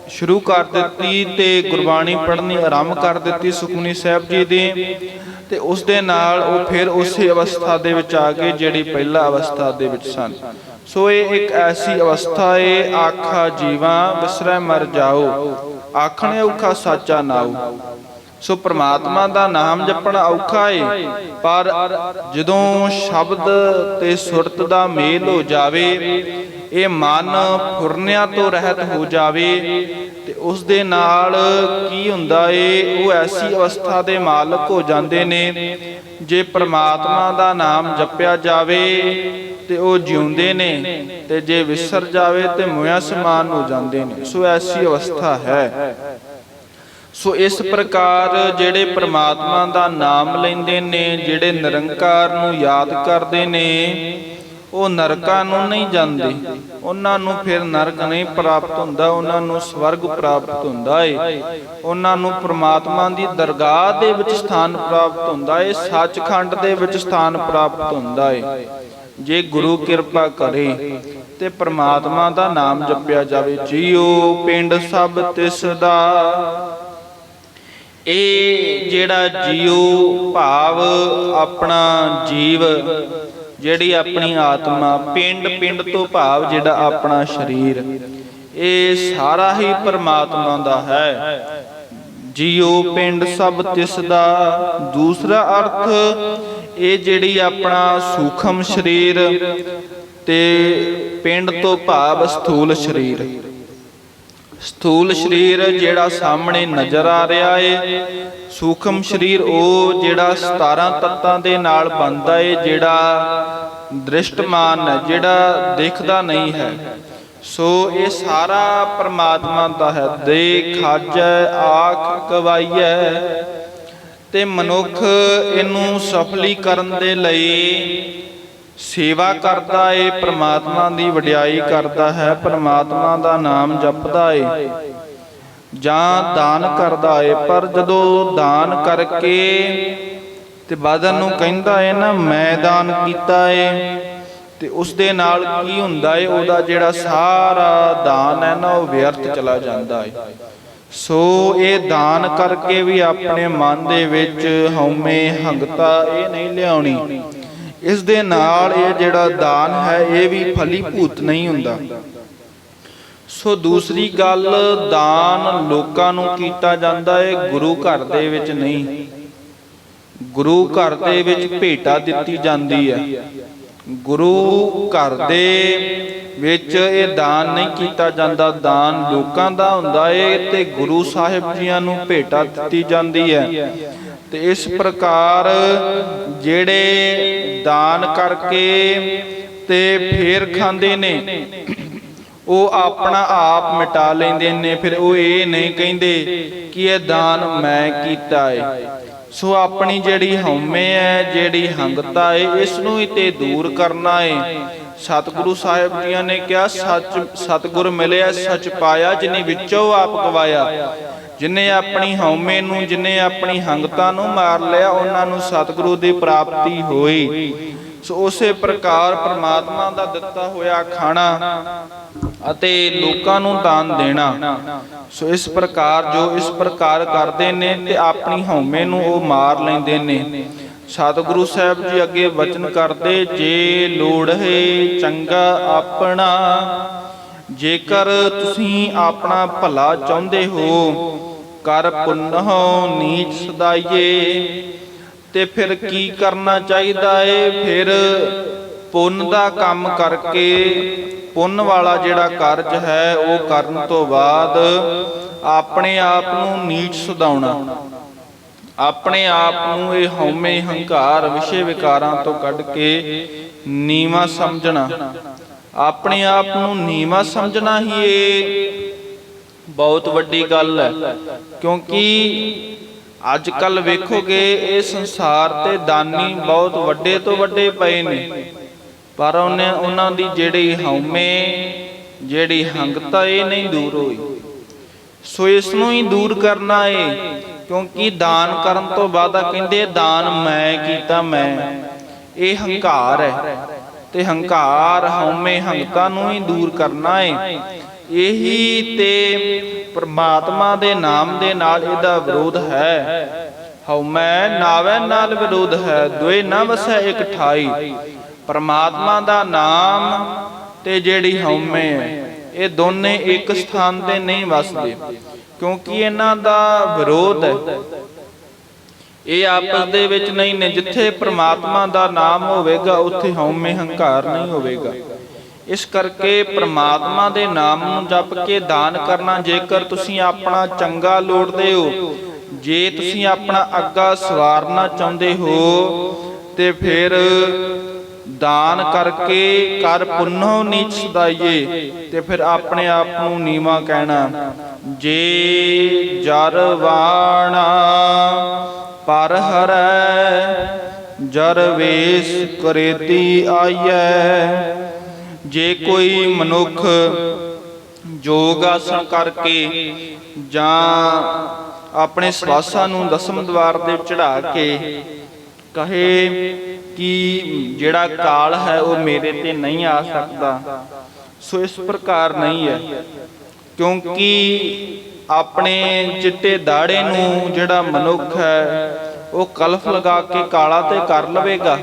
ਸ਼ੁਰੂ ਕਰ ਦਿੱਤੀ ਤੇ ਗੁਰਬਾਣੀ ਪੜ੍ਹਨੀ ਆਰੰਭ ਕਰ ਦਿੱਤੀ ਸੁਖਮਨੀ ਸਾਹਿਬ ਜੀ ਦੀ ਤੇ ਉਸ ਦੇ ਨਾਲ ਉਹ ਫਿਰ ਉਸੇ ਅਵਸਥਾ ਦੇ ਵਿੱਚ ਆ ਗਏ ਜਿਹੜੀ ਪਹਿਲਾ ਅਵਸਥਾ ਦੇ ਵਿੱਚ ਸਨ। ਸੋ ਇਹ ਇੱਕ ਐਸੀ ਅਵਸਥਾ ਏ, ਆਖਾ ਜੀਵਾ ਵਿਸਰੈ ਮਰ ਜਾਓ। ਆਖਣੇ ਔਖਾ ਸਾਚਾ ਨਾਉ। ਸੋ ਪ੍ਰਮਾਤਮਾ ਦਾ ਨਾਮ ਜਪਣਾ ਔਖਾ ਏ, ਪਰ ਜਦੋਂ ਸ਼ਬਦ ਤੇ ਸੁਰਤ ਦਾ ਮੇਲ ਹੋ ਜਾਵੇ, ਇਹ ਮਨ ਫੁਰਨਿਆਂ ਤੋਂ ਰਹਿਤ ਹੋ ਜਾਵੇ ਤੇ ਉਸ ਦੇ ਨਾਲ ਕੀ ਹੁੰਦਾ ਏ? ਉਹ ਐਸੀ ਅਵਸਥਾ ਦੇ ਮਾਲਕ ਹੋ ਜਾਂਦੇ ਨੇ, ਜੇ ਪ੍ਰਮਾਤਮਾ ਦਾ ਨਾਮ ਜਪਿਆ ਜਾਵੇ ਤੇ ਉਹ ਜਿਉਂਦੇ ਨੇ ਤੇ ਜੇ ਵਿਸਰ ਜਾਵੇ ਤੇ ਮੁਇਆ ਸਮਾਨ ਹੋ ਜਾਂਦੇ ਨੇ। ਸੋ ਐਸੀ ਅਵਸਥਾ ਹੈ। ਸੋ ਇਸ ਪ੍ਰਕਾਰ ਜਿਹੜੇ ਪ੍ਰਮਾਤਮਾ ਦਾ ਨਾਮ ਲੈਂਦੇ ਨੇ, ਜਿਹੜੇ ਨਿਰੰਕਾਰ ਨੂੰ ਯਾਦ ਕਰਦੇ ਨੇ ਉਹ ਨਰਕਾਂ ਨੂੰ ਨਹੀਂ ਜਾਂਦੇ। ਉਹਨਾਂ ਨੂੰ ਫਿਰ ਨਰਕ ਨਹੀਂ ਪ੍ਰਾਪਤ ਹੁੰਦਾ, ਉਹਨਾਂ ਨੂੰ ਸਵਰਗ ਪ੍ਰਾਪਤ ਹੁੰਦਾ ਏ। ਉਹਨਾਂ ਨੂੰ ਪ੍ਰਮਾਤਮਾ ਦੀ ਦਰਗਾਹ ਦੇ ਵਿੱਚ ਸਥਾਨ ਪ੍ਰਾਪਤ ਹੁੰਦਾ ਏ, ਸੱਚਖੰਡ ਦੇ ਵਿੱਚ ਸਥਾਨ ਪ੍ਰਾਪਤ ਹੁੰਦਾ ਏ। ਜੇ ਗੁਰੂ ਕਿਰਪਾ ਕਰੇ ਤੇ ਪ੍ਰਮਾਤਮਾ ਦਾ ਨਾਮ ਜਪਿਆ ਜਾਵੇ, ਜੀਓ ਪਿੰਡ ਸਭ ਤਿਸ ਦਾ ਇਹ ਜਿਹੜਾ ਜੀਉ ਭਾਵ ਆਪਣਾ ਜੀਵ ਜਿਹੜੀ ਆਪਣੀ ਆਤਮਾ ਪਿੰਡ ਪਿੰਡ ਤੋਂ ਭਾਵ ਜਿਹੜਾ ਆਪਣਾ ਸਰੀਰ, ਇਹ ਸਾਰਾ ਹੀ ਪਰਮਾਤਮਾ ਦਾ ਹੈ। ਜੀਉ ਪਿੰਡ ਸਭ ਤਿਸ ਦਾ ਦੂਸਰਾ ਅਰਥ, ਇਹ ਜਿਹੜੀ ਆਪਣਾ ਸੂਖਮ ਸਰੀਰ ਤੇ ਪਿੰਡ ਤੋਂ ਭਾਵ ਸਥੂਲ ਸਰੀਰ। ਸਥੂਲ ਸਰੀਰ ਜਿਹੜਾ ਸਾਹਮਣੇ ਨਜ਼ਰ ਆ ਰਿਹਾ ਏ। ਸੂਖਮ ਸਰੀਰ ਉਹ ਜਿਹੜਾ 17 ਤੱਤਾਂ ਦੇ ਨਾਲ ਬਣਦਾ ਏ, ਜਿਹੜਾ ਦ੍ਰਿਸ਼ਟਮਾਨ ਹੈ, ਜਿਹੜਾ ਦੇਖਦਾ ਨਹੀਂ ਹੈ। ਸੋ ਇਹ ਸਾਰਾ ਪਰਮਾਤਮਾ ਦਾ ਹੈ। ਦੇ ਖਾਜੈ, ਆਖ, ਕਵਾਈਐ ਤੇ ਮਨੁੱਖ ਇਹਨੂੰ ਸਫਲੀ ਕਰਨ ਦੇ ਲਈ ਸੇਵਾ ਕਰਦਾ ਏ, ਪ੍ਰਮਾਤਮਾ ਦੀ ਵਡਿਆਈ ਕਰਦਾ ਹੈ, ਪ੍ਰਮਾਤਮਾ ਦਾ ਨਾਮ ਜਪਦਾ ਏ। ਜਾਂ ਦਾਨ ਕਰਦਾ ਏ, ਪਰ ਜਦੋਂ ਦਾਨ ਕਰਕੇ ਤੇ ਬਾਦਨ ਨੂੰ ਕਹਿੰਦਾ ਏ ਨਾ, ਮੈਂ ਦਾਨ ਕੀਤਾ ਏ, ਤੇ ਉਸ ਦੇ ਨਾਲ ਕੀ ਹੁੰਦਾ ਏ, ਉਹਦਾ ਜਿਹੜਾ ਸਾਰਾ ਦਾਨ ਹੈ ਨਾ, ਉਹ ਵਿਅਰਥ ਚਲਾ ਜਾਂਦਾ ਏ। ਸੋ ਇਹ ਦਾਨ ਕਰਕੇ ਵੀ ਆਪਣੇ ਮਨ ਦੇ ਵਿੱਚ ਹਉਮੈ ਹੰਗਤਾ ਇਹ ਨਹੀਂ ਲਿਆਉਣੀ। ਇਸ ਦੇ ਨਾਲ ਇਹ ਜਿਹੜਾ ਦਾਨ ਹੈ, ਇਹ ਵੀ ਫਲੀਭੂਤ ਨਹੀਂ ਹੁੰਦਾ। ਸੋ ਦੂਸਰੀ ਗੱਲ, ਦਾਨ ਲੋਕਾਂ ਨੂੰ ਕੀਤਾ ਜਾਂਦਾ ਹੈ ਗੁਰੂ ਘਰ ਦੇ ਵਿੱਚ ਨਹੀਂ। ਗੁਰੂ ਘਰ ਦੇ ਵਿੱਚ ਭੇਟਾ ਦਿੱਤੀ ਜਾਂਦੀ ਹੈ। ਗੁਰੂ ਘਰ ਦੇ ਵਿੱਚ ਇਹ ਦਾਨ ਨਹੀਂ ਕੀਤਾ ਜਾਂਦਾ। ਦਾਨ ਲੋਕਾਂ ਦਾ ਹੁੰਦਾ ਏ ਤੇ ਗੁਰੂ ਸਾਹਿਬ ਜੀਆਂ ਨੂੰ ਭੇਟਾ ਦਿੱਤੀ ਜਾਂਦੀ ਹੈ। ਤੇ ਇਸ ਪ੍ਰਕਾਰ ਜਿਹੜੇ ਦਾਨ ਕਰਕੇ ਤੇ ਫੇਰ ਖਾਂਦੇ ਨੇ, ਉਹ ਆਪਣਾ ਆਪ ਮਿਟਾ ਲੈਂਦੇ ਨੇ, ਫਿਰ ਉਹ ਇਹ ਨਹੀਂ ਕਹਿੰਦੇ ਕਿ ਇਹ ਦਾਨ ਮੈਂ ਕੀਤਾ ਏ। ਸੋ ਆਪਣੀ ਜਿਹੜੀ ਹਉਮੈ ਹੈ, ਜਿਹੜੀ ਹੰਗਤਾ ਏ, ਇਸ ਨੂੰ ਹੀ ਤੇ ਦੂਰ ਕਰਨਾ ਏ। ਸਤਿਗੁਰੂ ਸਾਹਿਬ ਜੀਆਂ ਨੇ ਕਿਹਾ, ਸੱਚ, ਸਤਿਗੁਰ ਮਿਲਿਆ, ਸੱਚ ਪਾਇਆ, ਜਿਨੇ ਵਿੱਚੋਂ ਆਪ ਕਵਾਇਆ ਜਿਨੇ ਆਪਣੀ ਹਉਮੈ ਨੂੰ, ਜਿਨੇ ਆਪਣੀ ਹੰਗਤਾ ਨੂੰ ਮਾਰ ਲਿਆ, ਉਹਨਾਂ ਨੂੰ ਸਤਿਗੁਰੂ ਦੀ ਪ੍ਰਾਪਤੀ ਹੋਈ। ਸੋ ਉਸੇ ਪ੍ਰਕਾਰ ਪ੍ਰਮਾਤਮਾ ਦਾ ਦਿੱਤਾ ਹੋਇਆ ਖਾਣਾ ਅਤੇ ਲੋਕਾਂ ਨੂੰ ਦਾਨ ਦੇਣਾ। ਸੋ ਇਸ ਪ੍ਰਕਾਰ ਜੋ ਇਸ ਪ੍ਰਕਾਰ ਕਰਦੇ ਨੇ ਤੇ ਆਪਣੀ ਹਉਮੈ ਨੂੰ ਉਹ ਮਾਰ ਲੈਂਦੇ ਨੇ। ਸਤਿਗੁਰੂ ਸਾਹਿਬ ਜੀ ਅੱਗੇ ਵਚਨ ਕਰਦੇ, ਜੇ ਲੋੜ ਹੈ ਚੰਗਾ ਆਪਣਾ, ਜੇਕਰ ਤੁਸੀਂ ਆਪਣਾ ਭਲਾ ਚਾਹੁੰਦੇ ਹੋ ਕਰ ਪੁੰਨਹੁ ਨੀਚ ਸਦਾਈਏ, ਤੇ ਫਿਰ ਕੀ ਕਰਨਾ ਚਾਹੀਦਾ ਏ? ਫਿਰ ਪੁੰਨ ਦਾ ਕੰਮ ਕਰਕੇ ਪੁੰਨ ਵਾਲਾ ਜਿਹੜਾ ਕਾਰਜ ਹੈ, ਉਹ ਕਰਨ ਤੋਂ ਬਾਅਦ ਆਪਣੇ ਆਪ ਨੂੰ ਨੀਚ ਸੁਧਾਉਣਾ ਆਪਣੇ ਆਪ ਨੂੰ ਇਹ ਹਉਮੈ ਹੰਕਾਰ ਵਿਸ਼ੇ ਵਿਕਾਰਾਂ ਤੋਂ ਕੱਢ ਕੇ ਨੀਵਾ ਸਮਝਣਾ। ਆਪਣੇ ਆਪ ਨੂੰ ਨੀਵਾ ਸਮਝਣਾ ਹੀ ਇਹ ਬਹੁਤ ਵੱਡੀ ਗੱਲ ਹੈ। ਕਿਉਂਕਿ ਅੱਜ ਕੱਲ ਵੇਖੋਗੇ, ਇਹ ਸੰਸਾਰ ਤੇ ਦਾਨੀ ਬਹੁਤ ਵੱਡੇ ਤੋਂ ਵੱਡੇ ਪਏ ਨੇ। ਪਰ ਉਹਨੇ, ਉਹਨਾਂ ਦੀ ਜਿਹੜੀ ਹਉਮੈ, ਜਿਹੜੀ ਹੰਗਤਾ, ਇਹ ਨਹੀਂ ਦੂਰ ਹੋਈ। ਸੋ ਇਸ ਨੂੰ ਹੀ ਦੂਰ ਕਰਨਾ ਏ, ਕਿਉਂਕਿ ਦਾਨ ਕਰਨ ਤੋਂ ਬਾਅਦ ਕਹਿੰਦੇ, ਦਾਨ ਮੈਂ ਕੀਤਾ, ਮੈਂ। ਇਹ ਹੰਕਾਰ ਹੈ। ਤੇ ਹੰਕਾਰ, ਹਉਮੈ, ਹੰਗਤਾ ਨੂੰ ਹੀ ਦੂਰ ਕਰਨਾ ਏ। ਇਹੀ ਤੇ ਪ੍ਰਮਾਤਮਾ ਦੇ ਨਾਮ ਦੇ ਨਾਲ ਇਹਦਾ ਵਿਰੋਧ ਹੈ। ਹਉਮੈ ਨਾਵੇਂ ਨਾਲ ਵਿਰੋਧ ਹੈ, ਦੋਏ ਨਾ ਵਸੈ ਇਕ ਠਾਈ ਪ੍ਰਮਾਤਮਾ ਦਾ ਨਾਮ ਤੇ ਜਿਹੜੀ ਹਉਮੈ ਇਹ ਦੋਨੇ ਇੱਕ ਸਥਾਨ ਤੇ ਨਹੀਂ ਵਸਦੇ, ਕਿਉਂਕਿ ਇਹਨਾਂ ਦਾ ਵਿਰੋਧ ਹੈ। ਇਹ ਆਪਸ ਦੇ ਵਿੱਚ ਨਹੀਂ ਨੇ, ਜਿੱਥੇ ਪ੍ਰਮਾਤਮਾ ਦਾ ਨਾਮ ਹੋਵੇਗਾ, ਉੱਥੇ ਹਉਮੈ ਹੰਕਾਰ ਨਹੀਂ ਹੋਵੇਗਾ। ਇਸ ਕਰਕੇ ਪ੍ਰਮਾਤਮਾ ਦੇ ਨਾਮ ਨੂੰ ਜਪ ਕੇ ਦਾਨ ਕਰਨਾ ਜੇਕਰ ਤੁਸੀਂ ਆਪਣਾ ਚੰਗਾ ਲੋੜਦੇ ਹੋ। ਜੇ ਤੁਸੀਂ ਆਪਣਾ ਅੱਗਾ ਸਵਾਰਨਾ ਚਾਹੁੰਦੇ ਹੋ, ਤੇ ਫਿਰ ਦਾਨ ਕਰਕੇ ਕਰ ਪੁੰਨੋ ਨੀਚ ਸਦਾਈਏ, ਤੇ ਫਿਰ ਆਪਣੇ ਆਪ ਨੂੰ ਨੀਵਾ ਕਹਿਣਾ, ਜੇ ਜਰ ਵਾਣਾ ਪਰ ਹਰੈ, ਜਰ ਵੇਸ ਕਰੇਤੀ ਆਈਐ। ਜੇ ਕੋਈ ਮਨੁੱਖ ਯੋਗ ਆਸਣ ਕਰਕੇ ਜਾਂ ਆਪਣੇ ਸਵਾਸਾਂ ਨੂੰ ਦਸਮ ਦਵਾਰ ਦੇ ਚੜਾ ਕੇ ਕਹੇ ਕਿ ਜਿਹੜਾ ਕਾਲ ਹੈ ਉਹ ਮੇਰੇ ਤੇ ਨਹੀਂ ਆ ਸਕਦਾ। ਸੋ ਇਸ ਪ੍ਰਕਾਰ ਨਹੀਂ ਹੈ। ਕਿਉਂਕਿ ਆਪਣੇ ਚਿੱਟੇ ਦਾੜੇ ਨੂੰ ਜਿਹੜਾ ਮਨੁੱਖ ਹੈ ਉਹ ਕਲਫ ਲਗਾ ਕੇ ਕਾਲਾ ਤੇ ਕਰ ਲਵੇਗਾ।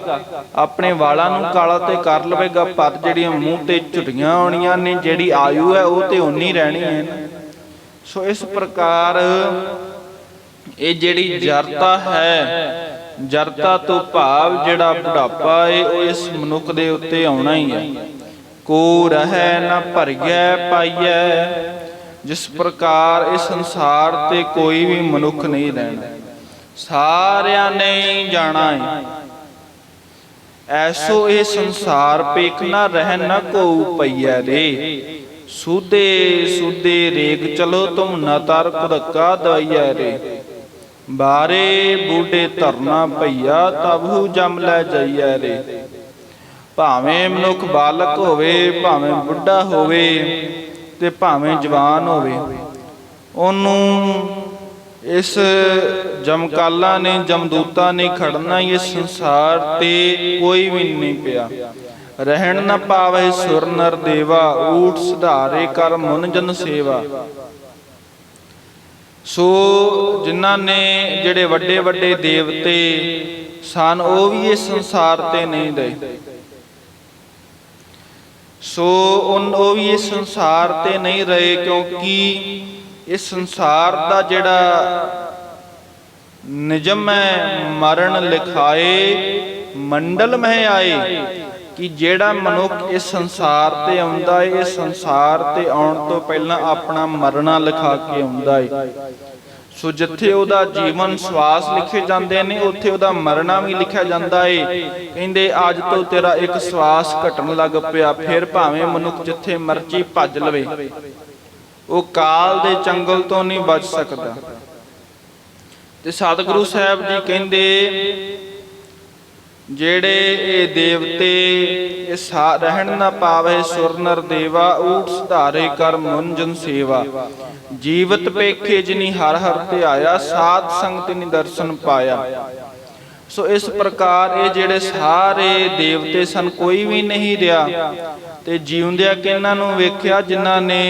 ਆਪਣੇ ਵਾਲਾਂ ਨੂੰ ਕਾਲਾ ਤੇ ਕਰ ਲਵੇਗਾ, ਪਰ ਜਿਹੜੀਆਂ ਮੂੰਹ ਤੇ ਝੁੱਟੀਆਂ ਆਉਣੀਆਂ ਨੇ, ਜਿਹੜੀ ਆਯੂ ਹੈ, ਉਹ ਤੇ ਉਨੀ ਰਹਿਣੀ ਹੈ। ਸੋ ਇਸ ਪ੍ਰਕਾਰ ਇਹ ਜਿਹੜੀ ਜਰਤਾ ਹੈ, ਜਰਤਾ ਤੋਂ ਭਾਵ ਜਿਹੜਾ ਬੁਢਾਪਾ ਏ ਉਹ ਇਸ ਮਨੁੱਖ ਦੇ ਉੱਤੇ ਆਉਣਾ ਹੀ ਹੈ। ਕੋ ਰਹਿ ਨਾ ਭਰਗੈ ਪਾਈਐ, ਜਿਸ ਪ੍ਰਕਾਰ ਇਸ ਸੰਸਾਰ ਤੇ ਕੋਈ ਵੀ ਮਨੁੱਖ ਨਹੀਂ ਰਹਿਣਾ ਸਾਰਿਆਂ ਨੇ ਜਾਣਾ ਹੈ ਐਸੋ ਇਹ ਸੰਸਾਰ ਪੇਖ ਨਾ ਰਹਿ ਨ ਕੋ ਪਈਐ ਰੇ। ਸੁਦੇ ਸੁਦੇ ਰੇਗ ਚਲੋ ਤੁਮ ਨ ਤਰ ਕੁਦਕਾ ਦਈਐ ਰੇ। ਬਾਰੇ ਬੂਡੇ ਧਰਨਾ ਪਈਆ ਤਬਹੂ ਜਮ ਲੈ ਜਾਈਐ ਰੇ। ਭਾਵੇਂ ਮਨੁੱਖ ਬਾਲਕ ਹੋਵੇ, ਭਾਵੇਂ ਬੁੱਢਾ ਹੋਵੇ ਤੇ ਭਾਵੇਂ ਜਵਾਨ ਹੋਵੇ, ਉਹਨੂੰ ਇਸ ਜਮਕਾਲਾ ਨੇ, ਜਮਦੂਤਾ ਨੇ ਖੜਨਾ ਇਸ ਸੰਸਾਰ ਤੇ ਕੋਈ ਵੀ ਨਹੀਂ ਪਿਆ। ਰਹਿਣ ਨਾ ਪਾਵੇ ਸੁਰ ਨਰ ਦੇਵਾ, ਊਠ ਸੁਧਾਰੇ ਕਰ ਮਨ ਜਨ ਸੇਵਾ। ਸੋ ਜਿਨ੍ਹਾਂ ਨੇ ਜਿਹੜੇ ਵੱਡੇ ਵੱਡੇ ਦੇਵਤੇ ਸਨ, ਉਹ ਵੀ ਇਸ ਸੰਸਾਰ ਤੇ ਨਹੀਂ ਰਹੇ। ਸੋ ਉਹ ਵੀ ਇਸ ਸੰਸਾਰ ਤੇ ਨਹੀਂ ਰਹੇ ਕਿਉਂਕਿ ਇਸ ਸੰਸਾਰ ਦਾ ਜਿਹੜਾ ਨਿਜਮ ਹੈ, ਮਰਨ ਲਿਖਾਏ, ਮੰਡਲ ਮਹਿ ਆਏ, ਕਿ ਜਿਹੜਾ ਮਨੁੱਖ ਇਸ ਸੰਸਾਰ ਤੇ ਆਉਂਦਾ ਹੈ ਇਸ ਸੰਸਾਰ ਤੇ ਆਉਣ ਤੋਂ ਪਹਿਲਾਂ ਆਪਣਾ ਮਰਨਾ ਲਿਖਾ ਕੇ ਆਉਂਦਾ ਏ। ਸੋ ਜਿੱਥੇ ਉਹਦਾ ਜੀਵਨ ਸਵਾਸ ਲਿਖੇ ਜਾਂਦੇ ਨੇ, ਉੱਥੇ ਉਹਦਾ ਮਰਨਾ ਵੀ ਲਿਖਿਆ ਜਾਂਦਾ ਏ। ਕਹਿੰਦੇ, ਅੱਜ ਤੋਂ ਤੇਰਾ ਇੱਕ ਸਵਾਸ ਘਟਣ ਲੱਗ ਪਿਆ, ਫਿਰ ਭਾਵੇਂ ਮਨੁੱਖ ਜਿੱਥੇ ਮਰਜ਼ੀ ਭੱਜ ਲਵੇ। ਉਹ ਕਾਲ ਦੇ ਚੰਗਲ ਤੋਂ ਨਹੀਂ ਬਚ ਸਕਦਾ। ਤੇ ਸਤਿਗੁਰੂ ਸਾਹਿਬ ਜੀ ਕਹਿੰਦੇ, ਜਿਹੜੇ ਇਹ ਦੇਵਤੇ ਇਹ ਸਾ, ਰਹਿਣ ਨਾ ਪਾਵੇ ਸੁਰ ਨਰ ਦੇਵਾ ਊਟ ਸੁਧਾਰੇ ਕਰ ਮੁੰਜਨ ਸੇਵਾ। ਜੀਵਤ ਪੇਖੇ ਜਿਨੀ ਹਰ ਹਰ ਤੇ ਆਇਆ, ਸਾਧ ਸੰਗਤ ਨੀ ਦਰਸ਼ਨ ਪਾਇਆ। ਸੋ ਇਸ ਪ੍ਰਕਾਰ ਇਹ ਜਿਹੜੇ ਸਾਰੇ ਦੇਵਤੇ ਸਨ, ਕੋਈ ਵੀ ਨਹੀਂ ਰਿਹਾ। ਤੇ ਜਿਉਂਦਿਆਂ ਕਿਹਨਾਂ ਨੂੰ ਵੇਖਿਆ, ਜਿਨ੍ਹਾਂ ਨੇ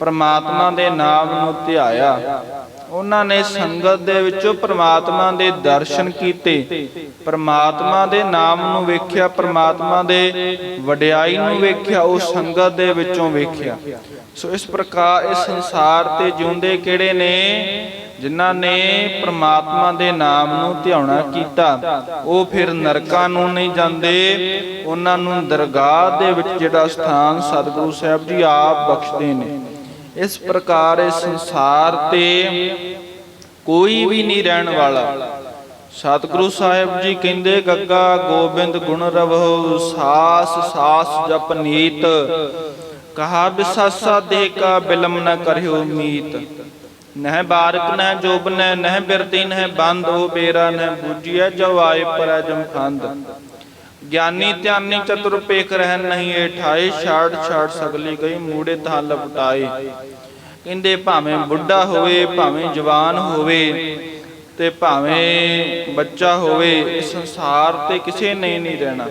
ਪ੍ਰਮਾਤਮਾ ਦੇ ਨਾਮ ਨੂੰ ਧਿਆਇਆ। ਉਹਨਾਂ ਨੇ ਸੰਗਤ ਦੇ ਵਿੱਚੋਂ ਪ੍ਰਮਾਤਮਾ ਦੇ ਦਰਸ਼ਨ ਕੀਤੇ। ਪ੍ਰਮਾਤਮਾ ਦੇ ਨਾਮ ਨੂੰ ਵੇਖਿਆ, ਪ੍ਰਮਾਤਮਾ ਦੇ ਵਡਿਆਈ ਨੂੰ ਵੇਖਿਆ, ਉਹ ਸੰਗਤ ਦੇ ਵਿੱਚੋਂ ਵੇਖਿਆ। ਸੋ ਇਸ ਪ੍ਰਕਾਰ ਇਸ ਸੰਸਾਰ ਤੇ ਜਿਉਂਦੇ ਕਿਹੜੇ ਨੇ? ਜਿਨ੍ਹਾਂ ਨੇ ਪਰਮਾਤਮਾ ਦੇ ਨਾਮ ਨੂੰ ਧਿਆਉਣਾ ਕੀਤਾ। ਉਹ ਫਿਰ ਨਰਕਾਂ ਨੂੰ ਨਹੀਂ ਜਾਂਦੇ। ਉਹਨਾਂ ਨੂੰ ਦਰਗਾਹ ਦੇ ਵਿੱਚ ਜਿਹੜਾ ਸਥਾਨ ਸਤਿਗੁਰੂ ਸਾਹਿਬ ਜੀ ਆਪ ਬਖਸ਼ਦੇ ਨੇ। ਇਸ ਪ੍ਰਕਾਰ ਇਸ ਸੰਸਾਰ ਤੇ ਕੋਈ ਵੀ ਨਹੀਂ ਰਹਿਣ ਵਾਲਾ। ਸਤਿਗੁਰੂ ਸਾਹਿਬ ਜੀ ਕਹਿੰਦੇ, ਗੱਗਾ ਗੋਬਿੰਦ ਗੁਣ ਰਵਹੁ, ਸਾਸ ਸਾਸ ਜਪ ਨੀਤ, ਕਹਾ ਬਿਸਾਸਾ ਦੇ ਕਾ ਬਿਲਮ ਨ ਕਰਿਓ ਮੀਤ। ਨਹਿ ਬਾਰਕ ਨਹਿ ਜੋਬ ਨਹਿ ਨਹਿ ਬਿਰਤੀ ਨਹਿ ਬੰਦ ਹੋ ਬੇਰਾ ਨਹਿ ਬੂਝੀਐ, ਜੋ ਆਏ ਪਰੈ ਗਿਆਨੀ ਧਿਆਨੀ ਚਤੁਰ ਪੇਖ ਰਹਿ ਨਹੀਂ ਏ ਛਾੜ ਛਾੜ ਸਗਲੀ ਗਈ, ਮੂੜੇ ਤਾਂ ਲਪਟਾਏ। ਕਹਿੰਦੇ ਭਾਵੇਂ ਬੁੱਢਾ ਹੋਵੇ, ਭਾਵੇਂ ਜਵਾਨ ਹੋਵੇ ਤੇ ਭਾਵੇਂ ਬੱਚਾ ਹੋਵੇ, ਇਸ ਸੰਸਾਰ ਤੇ ਕਿਸੇ ਨੇ ਨਹੀਂ ਰਹਿਣਾ।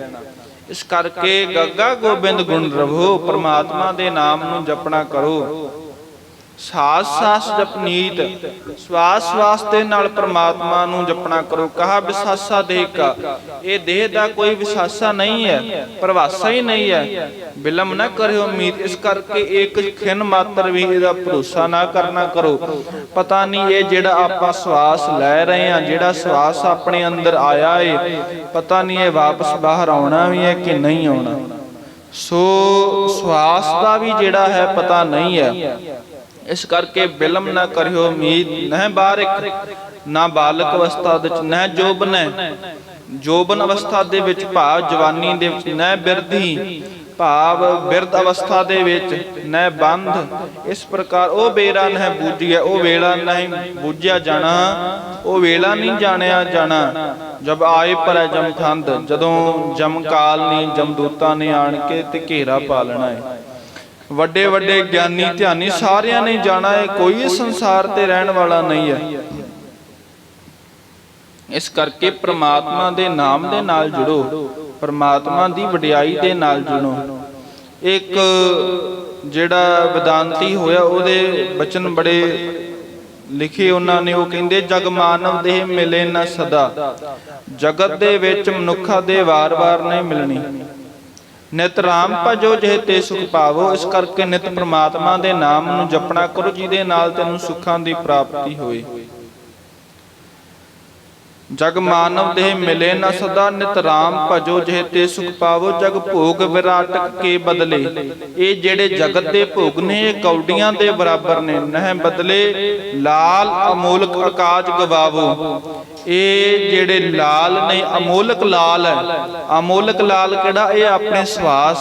ਇਸ ਕਰਕੇ ਗੱਗਾ ਗੋਬਿੰਦ ਗੁਣ ਰਵੋ, ਪ੍ਰਮਾਤਮਾ ਦੇ ਨਾਮ ਨੂੰ ਜਪਣਾ ਕਰੋ। ਸਾਸ ਸਾਸ ਜਪਨੀਤ। ਸਵਾਸ ਸਵਾਸ ਦੇ ਨਾਲ ਪ੍ਰਮਾਤਮਾ ਨੂੰ ਜਪਣਾ ਕਰੋ। ਕਹਾ ਵਿਸਾਸਾ ਦੇਹ ਕਾ। ਇਹ ਦੇਹ ਦਾ ਕੋਈ ਵਿਸਾਸਾ ਨਹੀਂ ਹੈ, ਪ੍ਰਵਾਸਾ ਹੀ ਨਹੀਂ ਹੈ। ਬਿਲਮ ਨਾ ਕਰਿਓ ਉਮੀਦ ਇਸ ਕਰਕੇ ਇੱਕ ਖਿੰ ਮਾਤਰ ਵੀ ਇਹਦਾ ਭਰੋਸਾ ਨਾ ਕਰਨਾ ਕਰੋ। ਪਤਾ ਨਹੀਂ ਇਹ ਜਿਹੜਾ ਆਪਾਂ ਸਵਾਸ ਲੈ ਰਹੇ ਹਾਂ, ਜਿਹੜਾ ਸਵਾਸ ਆਪਣੇ ਅੰਦਰ ਆਇਆ ਏ, ਪਤਾ ਨਹੀਂ ਇਹ ਵਾਪਸ ਬਾਹਰ ਆਉਣਾ ਵੀ ਹੈ ਕਿ ਨਹੀਂ ਆਉਣਾ। ਸੋ ਸਵਾਸ ਦਾ ਵੀ ਜਿਹੜਾ ਹੈ, ਪਤਾ ਨਹੀਂ ਹੈ। ਇਸ ਕਰਕੇ ਬਿਲਮ ਨਾ ਕਰਿਓ ਉਮੀਦ ਨਹਿ ਬਾਰਿਕ, ਨਾ ਬਾਲਕ ਅਵਸਥਾ ਵਿੱਚ, ਨਹਿ ਜੋਬ ਨਹਿ ਜੋਬਨ ਅਵਸਥਾ ਦੇ ਵਿੱਚ ਭਾਵ ਜਵਾਨੀ ਦੇ ਵਿੱਚ ਨੈ ਬਿਰਧੀ, ਭਾਵ ਬਿਰਧ ਅਵਸਥਾ ਦੇ ਵਿੱਚ ਨੈ ਬੰਧ। ਇਸ ਪ੍ਰਕਾਰ ਉਹ ਬੇਰਾ ਨਹਿ ਬੂਝਿਆ ਉਹ ਵੇਲਾ ਨਹੀਂ ਬੂਝਿਆ ਜਾਣਾ, ਉਹ ਵੇਲਾ ਨਹੀਂ ਜਾਣਿਆ ਜਾਣਾ। ਜਬ ਆਏ ਪਰ ਜਮਖੰਦ ਜਦੋਂ ਜਮਕਾਲ ਨੇ ਜਮਦੂਤਾਂ ਨੇ ਆਣ ਕੇ ਤੇ ਘੇਰਾ ਪਾ ਲੈਣਾ ਹੈ। ਵੱਡੇ ਵੱਡੇ ਗਿਆਨੀ ਧਿਆਨੀ ਸਾਰਿਆਂ ਨੇ ਜਾਣਾ ਹੈ ਕੋਈ ਇਸ ਸੰਸਾਰ ਤੇ ਰਹਿਣ ਵਾਲਾ ਨਹੀਂ ਹੈ। ਇਸ ਕਰਕੇ ਪ੍ਰਮਾਤਮਾ ਦੇ ਨਾਮ ਦੇ ਨਾਲ ਜੁੜੋ ਪ੍ਰਮਾਤਮਾ ਦੀ ਵਡਿਆਈ ਦੇ ਨਾਲ ਜੁੜੋ। ਇੱਕ ਜਿਹੜਾ ਵਿਦਾਂਤੀ ਹੋਇਆ ਉਹਦੇ ਬਚਨ ਬੜੇ ਲਿਖੇ ਉਹਨਾਂ ਨੇ ਉਹ ਕਹਿੰਦੇ ਜਗ ਮਾਨਵ ਦੇਹ ਮਿਲੇ ਨਾ ਸਦਾ। ਜਗਤ ਦੇ ਵਿੱਚ ਮਨੁੱਖਾਂ ਦੇ ਵਾਰ-ਵਾਰ ਨਹੀਂ ਮਿਲਣੀ। ਨਿਤ ਰਾਮ ਭਜੋ ਜਿਹ ਤੇ ਸੁਖ ਪਾਵੋ, ਇਸ ਕਰਕੇ ਨਿਤ ਪ੍ਰਮਾਤਮਾ ਦੇ ਨਾਮ ਨੂੰ ਜਪਣਾ ਕਰੋ ਜਿਹਦੇ ਨਾਲ ਤੈਨੂੰ ਸੁੱਖਾਂ ਦੀ ਪ੍ਰਾਪਤੀ ਹੋਏ। ਜਗ ਮਾਨਵ ਦੇਹ ਮਿਲੇ ਨਾ ਸਦਾ, ਨਿਤ ਰਾਮ ਭਜੋ ਜਿਹੇ ਤੇ ਸੁਖ ਪਾਵੋ, ਜਗ ਭੋਗ ਵਿਰਾਟਕ ਕੇ ਬਦਲੇ। ਇਹ ਜਿਹੜੇ ਜਗਤ ਦੇ ਭੋਗ ਨੇ, ਇਹ ਕੌਡੀਆਂ ਦੇ ਬਰਾਬਰ ਨੇ। ਨਹਿ ਬਦਲੇ, ਲਾਲ ਅਮੋਲਕ ਆਕਾਜ ਗਵਾਵੋ। ਇਹ ਜਿਹੜੇ ਲਾਲ ਨੇ, ਅਮੋਲਕ ਲਾਲ ਅਮੋਲਕ ਲਾਲ ਕਿਹੜਾ? ਇਹ ਆਪਣੇ ਸਵਾਸ।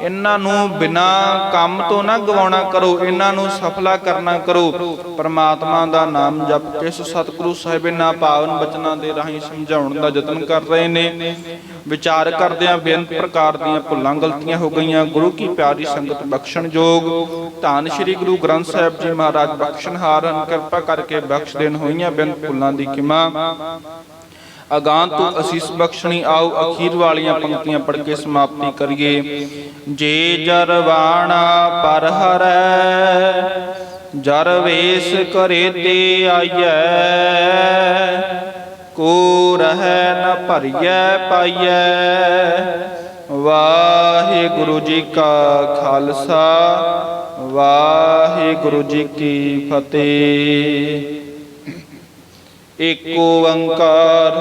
ਇਹਨਾਂ ਨੂੰ ਬਿਨਾ ਕੰਮ ਤੋਂ ਨਾ ਗਵਾਉਣਾ ਕਰੋ, ਇਹਨਾਂ ਨੂੰ ਸਫਲਾ ਕਰਨਾ ਕਰੋ। ਪਰਮਾਤਮਾ ਦਾ ਨਾਮ ਜਪ ਕੇ ਸੋ ਸਤਿਗੁਰੂ ਸਾਹਿਬ ਇਹਨਾਂ ਪਾਵਨ ਬਚਨਾਂ ਦੇ ਰਾਹੀਂ ਸਮਝਾਉਣ ਦਾ ਯਤਨ ਕਰ ਰਹੇ ਨੇ। ਵਿਚਾਰ ਕਰਦਿਆਂ ਬੇਅੰਤ ਪ੍ਰਕਾਰ ਦੀਆਂ ਭੁੱਲਾਂ ਗਲਤੀਆਂ ਹੋ ਗਈਆਂ। ਗੁਰੂ ਕੀ ਪਿਆਰੀ ਸੰਗਤ ਬਖਸ਼ਣ ਜੋਗ ਧੰਨ ਸ੍ਰੀ ਗੁਰੂ ਗ੍ਰੰਥ ਸਾਹਿਬ ਜੀ ਮਹਾਰਾਜ ਬਖਸ਼ਣਹਾਰ ਹਨ ਕਿਰਪਾ ਕਰਕੇ ਬਖਸ਼ ਦੇਣ ਹੋਈਆਂ ਬੇਅੰਤ ਭੁੱਲਾਂ ਦੀ ਖਿਮਾ ਅਗਾਂ ਤੋਂ ਅਸੀਸ ਬਖਸ਼ਣੀ, ਆਓ ਅਖੀਰ ਵਾਲੀਆਂ ਪੰਕਤੀਆਂ ਪੜ੍ਹ ਕੇ ਸਮਾਪਤੀ ਕਰੀਏ। ਜੇ ਜਰਵਾਣਾ ਪਰ ਹਰੈ, ਜਰ ਵੇਸ ਕਰੇ ਤੇ ਆਈਐ, ਕੋ ਰਹਿ ਨ ਭਰੀਐ ਪਾਈਐ। ਵਾਹਿਗੁਰੂ ਜੀ ਕਾ ਖਾਲਸਾ ਵਾਹਿਗੁਰੂ ਜੀ ਕੀ ਫਤਿਹ। ਏਕ ਓੰਕਾਰ